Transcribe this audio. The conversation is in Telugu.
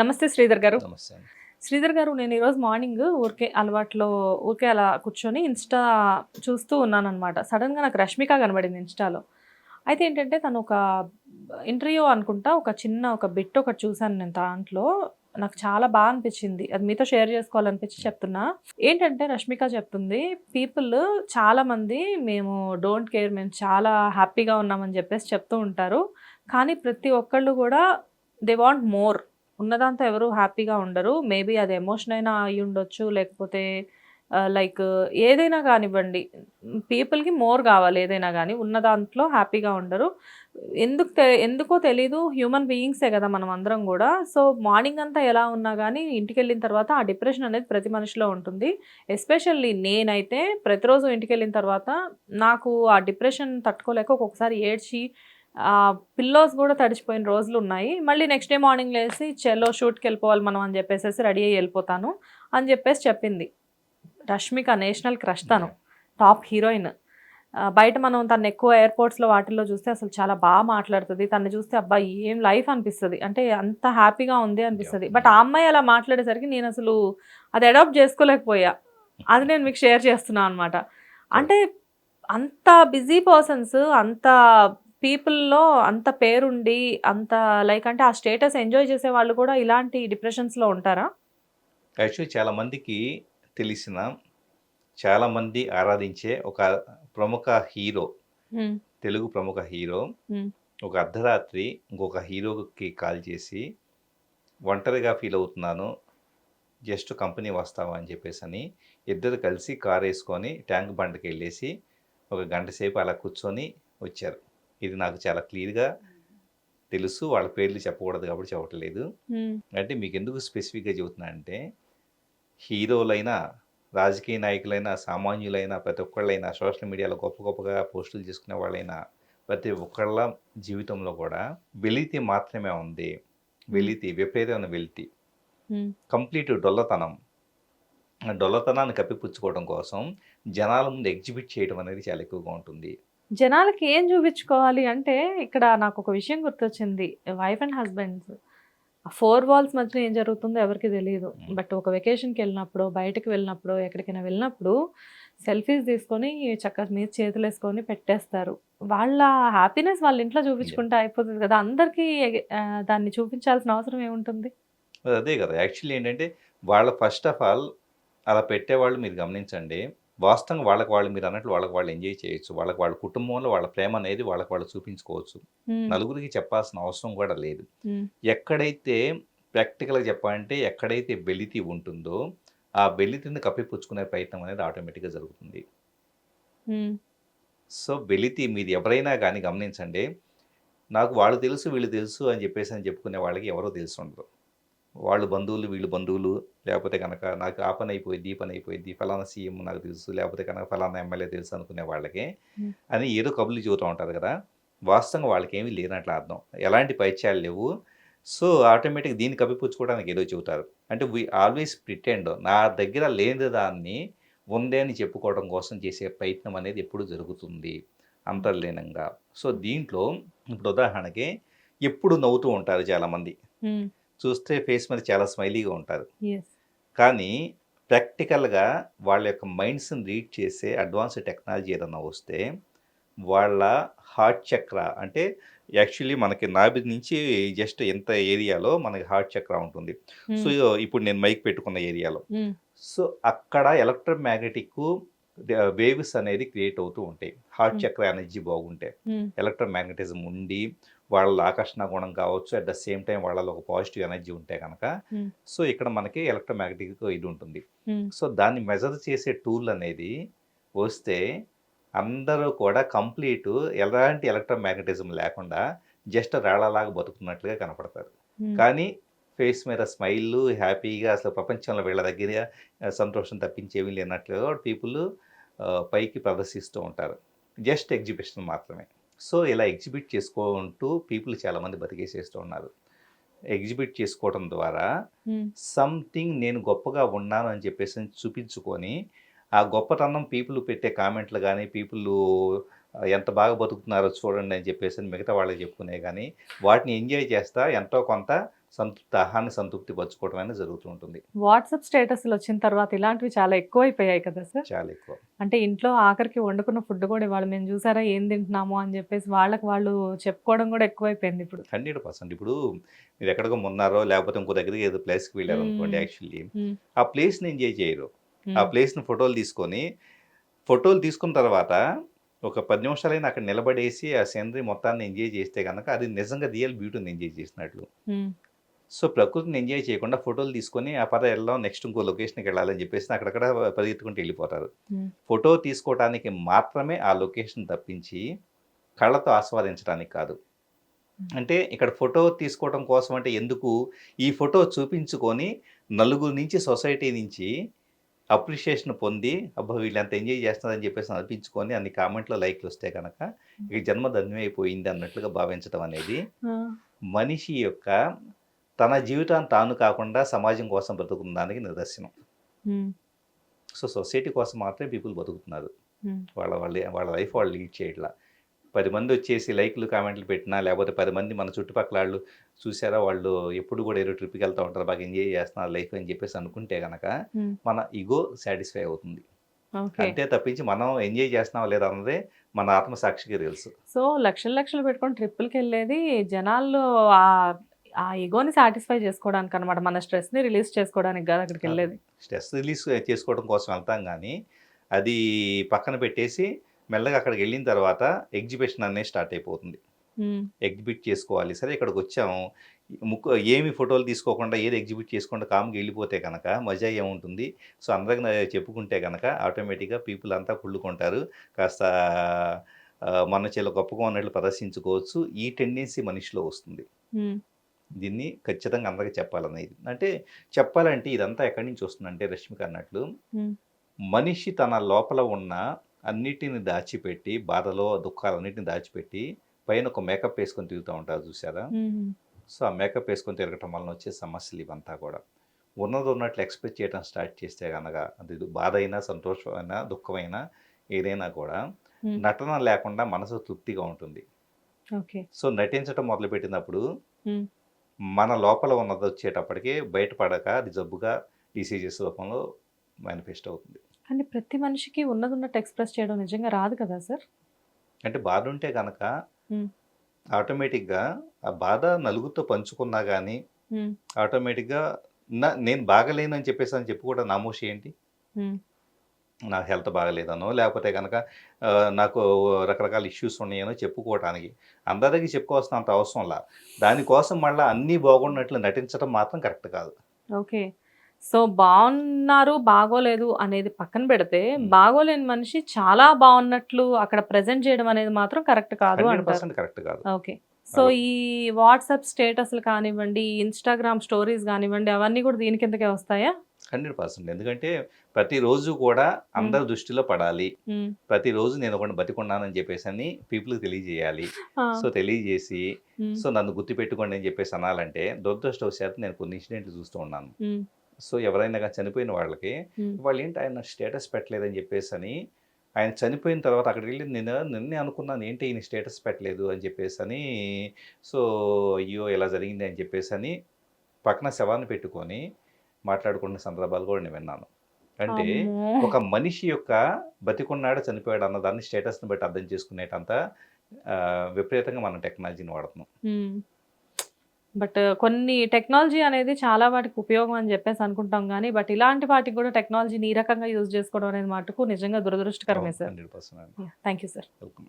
నమస్తే శ్రీధర్ గారు. నమస్తే శ్రీధర్ గారు నేను ఈరోజు మార్నింగ్ ఊరికే అలవాట్లో ఊరికే అలా కూర్చొని ఇన్స్టా చూస్తూ ఉన్నాను అనమాట సడన్గా నాకు రష్మిక కనబడింది ఇన్స్టాలో. అయితే ఏంటంటే తను ఒక ఇంటర్వ్యూ అనుకుంటా ఒక చిన్న ఒక బిట్ ఒకటి చూశాను నేను దాంట్లో. నాకు చాలా బాగా అనిపించింది. అది మీతో షేర్ చేసుకోవాలనిపించి చెప్తున్నా. ఏంటంటే రష్మిక చెప్తుంది పీపుల్ చాలా మంది మేము డోంట్ కేర్ మేము చాలా హ్యాపీగా ఉన్నామని చెప్పేసి చెప్తూ ఉంటారు. కానీ ప్రతి ఒక్కళ్ళు కూడా దే వాంట్ మోర్. ఉన్నదాంతో ఎవరు హ్యాపీగా ఉండరు. మేబీ అది ఎమోషన్ అయినా అయి ఉండొచ్చు. లేకపోతే లైక్ ఏదైనా కానివ్వండి పీపుల్కి మోర్ కావాలి ఏదైనా కానీ ఉన్న దాంట్లో హ్యాపీగా ఉండరు. ఎందుకు ఎందుకో తెలీదు. హ్యూమన్ బీయింగ్సే కదా మనం అందరం కూడా. సో మార్నింగ్ అంతా ఎలా ఉన్నా కానీ ఇంటికి వెళ్ళిన తర్వాత ఆ డిప్రెషన్ అనేది ప్రతి మనిషిలో ఉంటుంది. ఎస్పెషల్లీ నేనైతే ప్రతిరోజు ఇంటికి వెళ్ళిన తర్వాత నాకు ఆ డిప్రెషన్ తట్టుకోలేక ఒక్కొక్కసారి ఏడ్చి పిల్లోస్ కూడా తడిచిపోయిన రోజులు ఉన్నాయి. మళ్ళీ నెక్స్ట్ డే మార్నింగ్ లేసి చెలో షూట్కి వెళ్ళిపోవాలి మనం అని చెప్పేసి రెడీ అయ్యి వెళ్ళిపోతాను అని చెప్పేసి చెప్పింది. రష్మిక నేషనల్ క్రష్ తను టాప్ హీరోయిన్ బయట మనం తను ఎక్కువ ఎయిర్పోర్ట్స్లో వాటిల్లో చూస్తే అసలు చాలా బాగా మాట్లాడుతుంది. తను చూస్తే అబ్బాయి ఏం లైఫ్ అనిపిస్తుంది. అంటే అంత హ్యాపీగా ఉంది అనిపిస్తుంది. బట్ ఆ అమ్మాయి అలా మాట్లాడేసరికి నేను అసలు అది అడాప్ట్ చేసుకోలేకపోయా. అది నేను మీకు షేర్ చేస్తున్నాను అనమాట అంటే అంత బిజీ పర్సన్స్ అంత పీపుల్లో అంత పేరుండి అంత లైక్ అంటే ఆ స్టేటస్ ఎంజాయ్ చేసే వాళ్ళు కూడా ఇలాంటి డిప్రెషన్స్లో ఉంటారా? యాక్చువల్లీ చాలా మందికి తెలిసిన చాలా మంది ఆరాధించే ఒక ప్రముఖ హీరో తెలుగు ప్రముఖ హీరో. ఒక అర్ధరాత్రి ఇంకొక హీరోకి కాల్ చేసి ఒంటరిగా ఫీల్ అవుతున్నాను జస్ట్ కంపెనీ వస్తావా? అని చెప్పేసి అని ఇద్దరు కలిసి కార్ వేసుకొని ట్యాంక్ బండ్కి వెళ్ళేసి ఒక గంట సేపు అలా కూర్చొని వచ్చారు. ఇది నాకు చాలా క్లియర్గా తెలుసు. వాళ్ళ పేర్లు చెప్పకూడదు కాబట్టి చెప్పట్లేదు. అంటే మీకు ఎందుకు స్పెసిఫిక్గా చెబుతున్నా అంటే హీరోలైనా రాజకీయ నాయకులైనా సామాన్యులైనా ప్రతి ఒక్కళ్ళైనా సోషల్ మీడియాలో గొప్ప గొప్పగా పోస్టులు చేసుకునే వాళ్ళైనా ప్రతి ఒక్కళ్ళ జీవితంలో కూడా వెలితి మాత్రమే ఉంది. వెలితి విపరీతమైన వెలితి. కంప్లీట్ డొల్లతనం. డొల్లతనాన్ని కప్పిపుచ్చుకోవడం కోసం జనాల ముందు ఎగ్జిబిట్ చేయడం అనేది చాలా ఎక్కువగా ఉంటుంది. జనాలకి ఏం చూపించుకోవాలి అంటే ఇక్కడ నాకు ఒక విషయం గుర్తొచ్చింది. వైఫ్ అండ్ హస్బెండ్స్ ఆ ఫోర్ వాల్స్ మధ్యన ఏం జరుగుతుందో ఎవరికి తెలియదు బట్ ఒక వెకేషన్కి వెళ్ళినప్పుడు బయటకు వెళ్ళినప్పుడు ఎక్కడికైనా వెళ్ళినప్పుడు సెల్ఫీస్ తీసుకొని చక్కగా మీద చేతులు వేసుకొని పెట్టేస్తారు. వాళ్ళ హ్యాపీనెస్ వాళ్ళ ఇంట్లో చూపించుకుంటే అయిపోతుంది కదా. అందరికీ దాన్ని చూపించాల్సిన అవసరం ఏముంటుంది? అదే కదా. యాక్చువల్లీ ఏంటంటే వాళ్ళ ఫస్ట్ ఆఫ్ ఆల్ అలా పెట్టేవాళ్ళు మీరు గమనించండి. వాస్తవంగా వాళ్ళకి వాళ్ళు మీరు అన్నట్లు వాళ్ళకి వాళ్ళు ఎంజాయ్ చేయొచ్చు వాళ్ళకి వాళ్ళ కుటుంబంలో వాళ్ళ ప్రేమ అనేది వాళ్ళకి వాళ్ళు చూపించుకోవచ్చు. నలుగురికి చెప్పాల్సిన అవసరం కూడా లేదు. ఎక్కడైతే ప్రాక్టికల్గా చెప్పాలంటే ఎక్కడైతే బెలితి ఉంటుందో ఆ బెలితిని కప్పిపుచ్చుకునే ప్రయత్నం అనేది ఆటోమేటిక్గా జరుగుతుంది. సో వెలితి మీది ఎవరైనా కానీ గమనించండి నాకు వాళ్ళు తెలుసు వీళ్ళు తెలుసు అని చెప్పేసి అని చెప్పుకునే వాళ్ళకి ఎవరో తెలిసి ఉండదు వాళ్ళు బంధువులు వీళ్ళు బంధువులు లేకపోతే కనుక నాకు ఆ పని అయిపోయింది ఈ పని అయిపోయింది ఫలానా సీఎం నాకు తెలుసు లేకపోతే కనుక ఫలానా ఎమ్మెల్యే తెలుసు అనుకునే వాళ్ళకి. అని ఏదో కబుర్లు చెబుతూ ఉంటారు కదా వాస్తవంగా వాళ్ళకి ఏమీ లేనట్లు అర్థం. ఎలాంటి పైత్యాలు లేవు. సో ఆటోమేటిక్ దీన్ని కప్పిపుచ్చుకోవడానికి ఏదో చెబుతారు. అంటే వీ ఆల్వేస్ ప్రిటెండ్ నా దగ్గర లేని దాన్ని ఉందే అని చెప్పుకోవడం కోసం చేసే ప్రయత్నం అనేది ఎప్పుడు జరుగుతుంది అంతర్లీనంగా. సో దీంట్లో ఇప్పుడు ఉదాహరణకి ఎప్పుడు నవ్వుతూ ఉంటారు చాలామంది. చూస్తే ఫేస్ మీద చాలా స్మైలీగా ఉంటారు. కానీ ప్రాక్టికల్గా వాళ్ళ యొక్క మైండ్స్ని రీడ్ చేసే అడ్వాన్స్ టెక్నాలజీ ఏదన్నా వస్తే వాళ్ళ హార్ట్ చక్ర అంటే యాక్చువల్లీ మనకి నాభి నుంచి జస్ట్ ఎంత ఏరియాలో మనకి హార్ట్ చక్ర ఉంటుంది Hmm. సో ఇప్పుడు నేను మైక్ పెట్టుకున్న ఏరియాలో Hmm. సో అక్కడ ఎలక్ట్రోమాగ్నెటిక్ వేవ్స్ అనేది క్రియేట్ అవుతూ ఉంటాయి హార్ట్ Hmm. చక్ర ఎనర్జీ బాగుంటే. ఎలక్ట్రోమాగ్నెటిజం ఉండి వాళ్ళ ఆకర్షణ గుణం కావచ్చు అట్ ద సేమ్ టైం వాళ్ళలో ఒక పాజిటివ్ ఎనర్జీ ఉంటే కనుక. సో ఇక్కడ మనకి ఎలక్ట్రోమాగ్నెటిక్ ఇది ఉంటుంది. సో దాన్ని మెజర్ చేసే టూల్ అనేది వస్తే అందరూ కూడా కంప్లీట్ ఎలాంటి ఎలక్ట్రోమాగ్నెటిజం లేకుండా జస్ట్ రాళ్ళలాగా బతుకుతున్నట్లుగా కనపడతారు. కానీ ఫేస్ మీద స్మైల్ హ్యాపీగా అసలు ప్రపంచంలో వీళ్ళ దగ్గర సంతోషం తప్పించేవి లేనట్లుగా పీపుల్ పైకి ప్రదర్శిస్తూ ఉంటారు జస్ట్ ఎగ్జిబిషన్ మాత్రమే సో ఇలా ఎగ్జిబిట్ చేసుకుంటూ పీపుల్ చాలామంది బతికేసేస్తూ ఉన్నారు ఎగ్జిబిట్ చేసుకోవడం ద్వారా. సంథింగ్ నేను గొప్పగా ఉన్నాను అని చెప్పేసి చూపించుకొని ఆ గొప్పతనం పీపుల్ పెట్టే కామెంట్లు కానీ పీపుల్ ఎంత బాగా బతుకుతున్నారో చూడండి అని చెప్పేసి మిగతా వాళ్ళకి చెప్పుకునే కానీ వాటిని ఎంజాయ్ చేస్తా ఎంతో కొంత సంతృప్తి ఆహాన్ని సంతృప్తి పరచుకోవడం అనేది జరుగుతూ ఉంటుంది. వాట్సాప్ స్టేటస్లు వచ్చిన తర్వాత ఇలాంటివి చాలా ఎక్కువైపోయాయి కదా సార్? చాలా ఎక్కువ. అంటే ఇంట్లో ఆఖరికి వండుకున్న ఫుడ్ కూడా ఇవాళ మేము చూసారా ఏం తింటున్నాము అని చెప్పేసి వాళ్ళకి వాళ్ళు చెప్పుకోవడం కూడా ఎక్కువైపోయింది ఇప్పుడు. Hundred percent. ఇప్పుడు మీరు ఎక్కడికో ఉన్నారో లేకపోతే ఇంకో దగ్గరికి ఏదో ప్లేస్కి వెళ్ళారు అనుకోండి. యాక్చువల్లీ. ఆ ప్లేస్ని ఎంజాయ్ చేయరు. ఆ ప్లేస్ని ఫోటోలు తీసుకొని ఫోటోలు తీసుకున్న తర్వాత ఒక పది నిమిషాలైనా అక్కడ నిలబడేసి ఆ సీనరీ మొత్తాన్ని ఎంజాయ్ చేస్తే కనుక అది నిజంగా రియల్ బ్యూటీని ఎంజాయ్ చేసినట్లు. సో ప్రకృతిని ఎంజాయ్ చేయకుండా ఫోటోలు తీసుకొని ఆ పద వెళ్దాం నెక్స్ట్ ఇంకో లొకేషన్కి వెళ్ళాలని చెప్పేసి అక్కడక్కడ పరిగెత్తుకుంటూ వెళ్ళిపోతారు. ఫోటో తీసుకోవడానికి మాత్రమే ఆ లొకేషన్ తప్పించి కళ్ళతో ఆస్వాదించడానికి కాదు. అంటే ఇక్కడ ఫోటో తీసుకోవడం కోసం అంటే ఎందుకు? ఈ ఫోటో చూపించుకొని నలుగురు నుంచి సొసైటీ నుంచి అప్రిషియేషన్ పొంది అబ్బా వీళ్ళు ఎంత ఎంజాయ్ చేస్తున్నారని చెప్పేసి అనిపించుకొని అన్ని కామెంట్లో లైక్లు వస్తే కనుక ఈ జన్మ ధన్యమైపోయింది అన్నట్లుగా భావించడం అనేది మనిషి యొక్క తన జీవితాన్ని తాను కాకుండా సమాజం కోసం బ్రతుకున్న నిదర్శనం. సో సొసైటీ కోసం మాత్రమే పీపుల్ బతుకుతున్నారు. వాళ్ళ వాళ్ళ వాళ్ళ లైఫ్ వాళ్ళు లీడ్ చేయట్లా. పది మంది వచ్చేసి లైక్లు కామెంట్లు పెట్టినా లేకపోతే పది మంది మన చుట్టుపక్కల వాళ్ళు చూసారా వాళ్ళు ఎప్పుడు కూడా ఏదో ట్రిప్కి వెళ్తూ ఉంటారు బాగా ఎంజాయ్ చేస్తున్నారు లైఫ్ అని చెప్పేసి అనుకుంటే కనుక మన ఈగో సాటిస్ఫై అవుతుంది. అంతే తప్పించి మనం ఎంజాయ్ చేస్తున్నావా లేదా అన్నదే మన ఆత్మసాక్షికి తెలుసు. సో లక్షలు లక్షలు పెట్టుకొని ట్రిప్పులకి వెళ్ళేది జనాల్లో ఆ ఈగోని సాటిస్ఫై చేసుకోవడానికి అనమాట మన స్ట్రెస్ని రిలీజ్ చేసుకోవడానికి కాదు అక్కడికి వెళ్ళేది. స్ట్రెస్ రిలీజ్ చేసుకోవడం కోసం వెళ్తాం కానీ అది పక్కన పెట్టేసి మెల్లగా అక్కడికి వెళ్ళిన తర్వాత ఎగ్జిబిషన్ అనేది స్టార్ట్ అయిపోతుంది. ఎగ్జిబిట్ చేసుకోవాలి. సరే ఇక్కడికి వచ్చాము ముక్కు ఏమి ఫోటోలు తీసుకోకుండా ఏది ఎగ్జిబిట్ చేసుకోకుండా కామ్కి వెళ్ళిపోతే కనుక మజా ఏముంటుంది? సో అందరికి చెప్పుకుంటే కనుక ఆటోమేటిక్గా పీపుల్ అంతా కుళ్ళుకుంటారు. కాస్త మన చేలో గొప్పగా ఉన్నట్లు ప్రదర్శించుకోవచ్చు. ఈ టెండెన్సీ మనిషిలో వస్తుంది. దీన్ని ఖచ్చితంగా అందరికీ చెప్పాలనేది అంటే చెప్పాలంటే ఇదంతా ఎక్కడి నుంచి వస్తుందంటే రష్మిక అన్నట్లు. మనిషి తన లోపల ఉన్న అన్నిటిని దాచిపెట్టి బాధలో దుఃఖాలన్నిటిని దాచిపెట్టి పైన ఒక మేకప్ వేసుకొని తిరుగుతూ ఉంటారు చూసారా సో ఆ మేకప్ వేసుకొని తిరగటం వలన వచ్చే సమస్యలు ఇవంతా కూడా ఉన్నది ఉన్నట్లు ఎక్స్పెక్ట్ చేయడం స్టార్ట్ చేస్తే కనుక అది బాధ అయినా సంతోషమైనా దుఃఖమైనా ఏదైనా కూడా. నటన లేకుండా మనసు తృప్తిగా ఉంటుంది ఓకే సో నటించడం మొదలుపెట్టినప్పుడు Hmm. మన లోపల ఉన్నది వచ్చేటప్పటికి బయటపడక అది జబ్బుగా డిసీజెస్ రూపంలో మేనిఫెస్ట్ అవుతుంది. కానీ ప్రతి మనిషికి ఉన్నది ఉన్నట్టు ఎక్స్ప్రెస్ చేయడం నిజంగా రాదు కదా సార్? అంటే బాధ ఉంటే కనుక. ఆటోమేటిక్గా ఆ బాధ నలుగురితో పంచుకున్నా కానీ ఆటోమేటిక్గా నా నేను బాగలేను అని చెప్పేసి అని చెప్పి కూడా నామోషి ఏంటి ఉమ్, నా హెల్త్ బాగలేదనో లేకపోతే కనుక నాకు రకరకాల ఇష్యూస్ ఉన్నాయనో చెప్పుకోవడానికి అందరికీ చెప్పుకోవాల్సిన అంత అవసరంలా దానికోసం మళ్ళీ అన్నీ బాగున్నట్లు నటించడం మాత్రం కరెక్ట్ కాదు. ఓకే. సో బాగున్నారు బాగోలేదు అనేది పక్కన పెడితే. బాగోలేని మనిషి చాలా బాగున్నట్లు అక్కడ ప్రజెంట్ చేయడం అనేది మాత్రం కరెక్ట్ కాదు అంటారు. కరెక్ట్ కాదు. ఓకే. సో ఈ వాట్సాప్ స్టేటస్లు కానివ్వండి ఇన్స్టాగ్రామ్ స్టోరీస్ కానివ్వండి అవన్నీ కూడా దీని కిందకే వస్తాయా? Hundred percent. ఎందుకంటే ప్రతిరోజు కూడా అందరి దృష్టిలో పడాలి. ప్రతిరోజు నేను ఒకటి బతికున్నానని చెప్పేసి అని పీపుల్కి తెలియజేయాలి. సో తెలియజేసి సో నన్ను గుర్తుపెట్టుకోండి అని చెప్పేసి అనాలంటే దురదృష్టవశాత్తు నేను కొన్ని ఇన్సిడెంట్లు చూస్తూ ఉన్నాను. సో ఎవరైనా కానీ చనిపోయిన వాళ్ళకి వాళ్ళు ఏంటి ఆయన స్టేటస్ పెట్టలేదని చెప్పేసి అని ఆయన చనిపోయిన తర్వాత అక్కడికి వెళ్ళి నేను నిన్నే అనుకున్నాను ఏంటి ఈయన స్టేటస్ పెట్టలేదు అని చెప్పేసి అని. సో అయ్యో ఇలా జరిగింది అని చెప్పేసి అని పక్కన శవాన్ని పెట్టుకొని మాట్లాడుకున్న సందర్భాలు కూడా నేను విన్నాను. అంటే. ఒక మనిషి యొక్క బతికున్నాడు చనిపోయాడు అన్న దాన్ని స్టేటస్ని బట్టి అర్థం చేసుకునేటంత విపరీతంగా మనం టెక్నాలజీని వాడుతున్నాం. బట్ కొన్ని టెక్నాలజీ అనేది చాలా వాటికి ఉపయోగం అని చెప్పేసి అనుకుంటాం కానీ బట్ ఇలాంటి వాటికి కూడా టెక్నాలజీని ఈ రకంగా యూజ్ చేసుకోవడం అనేది మటుకు నిజంగా దురదృష్టకరమే sir. Thank you sir. Welcome